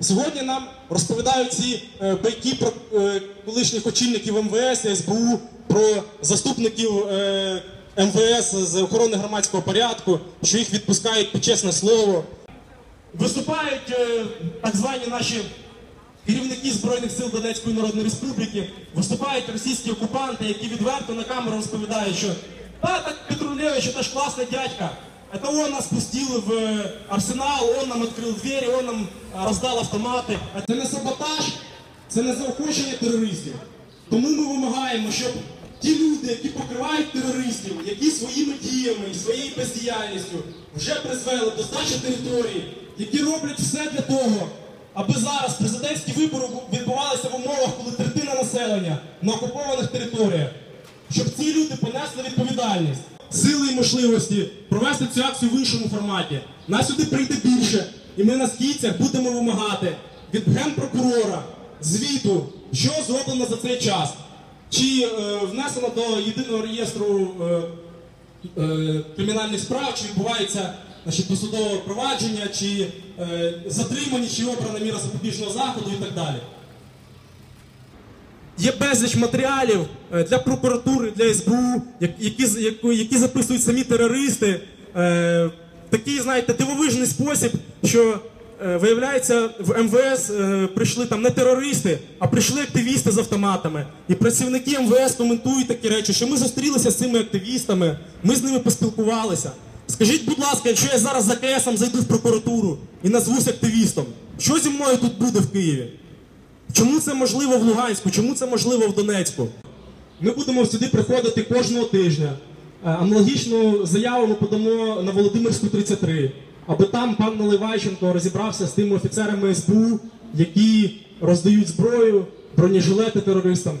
Сьогодні нам розповідають ці е, байки про е, колишніх очільників МВС, СБУ, про заступників е, МВС з охорони громадського порядку, що їх відпускають під чесне слово. Виступають так звані наші керівники Збройних сил Донецької Народної Республіки, виступають російські окупанти, які відверто на камеру розповідають, що та так Петрулевич, це ж класний дядька. Это он нас пустил в э, арсенал, он нам відкрив двері, он нам э, роздав автомати. А Це не саботаж, це не заохочення терористів. Тому ми вимагаємо, щоб ті люди, які покривають терористів, які своїми діями і своєю бездіяльністю вже призвели до здачі території, які роблять все для того, аби зараз президентські вибори відбувалися в умовах, коли третина населення на окупованих територіях, щоб ці люди понесли відповідальність, сили і можливості провести цю акцію в іншому форматі. Нас сюди прийде більше, і ми на східцях будемо вимагати від генпрокурора звіту, що зроблено за цей час. Чи е, внесено до єдиного реєстру е, е, кримінальних справ, чи відбувається значить, досудове провадження, чи е, затримані, чи обрана міра запобіжного заходу і так далі. Є безліч матеріалів е, для прокуратури, для СБУ, які, які записують самі терористи. е, В такий, знаєте, дивовижний спосіб, що е, виявляється, в МВС е, прийшли там не терористи, а прийшли активісти з автоматами. І працівники МВС коментують такі речі, що ми зустрілися з цими активістами, ми з ними поспілкувалися. Скажіть, будь ласка, якщо я зараз за КСом зайду в прокуратуру і назвусь активістом, що зі мною тут буде в Києві? Чому це можливо в Луганську? Чому це можливо в Донецьку? Ми будемо сюди приходити кожного тижня. Е, Аналогічну заяву ми подамо на Володимирську 33, аби там пан Наливайченко розібрався з тими офіцерами СБУ, які роздають зброю, бронежилети терористам.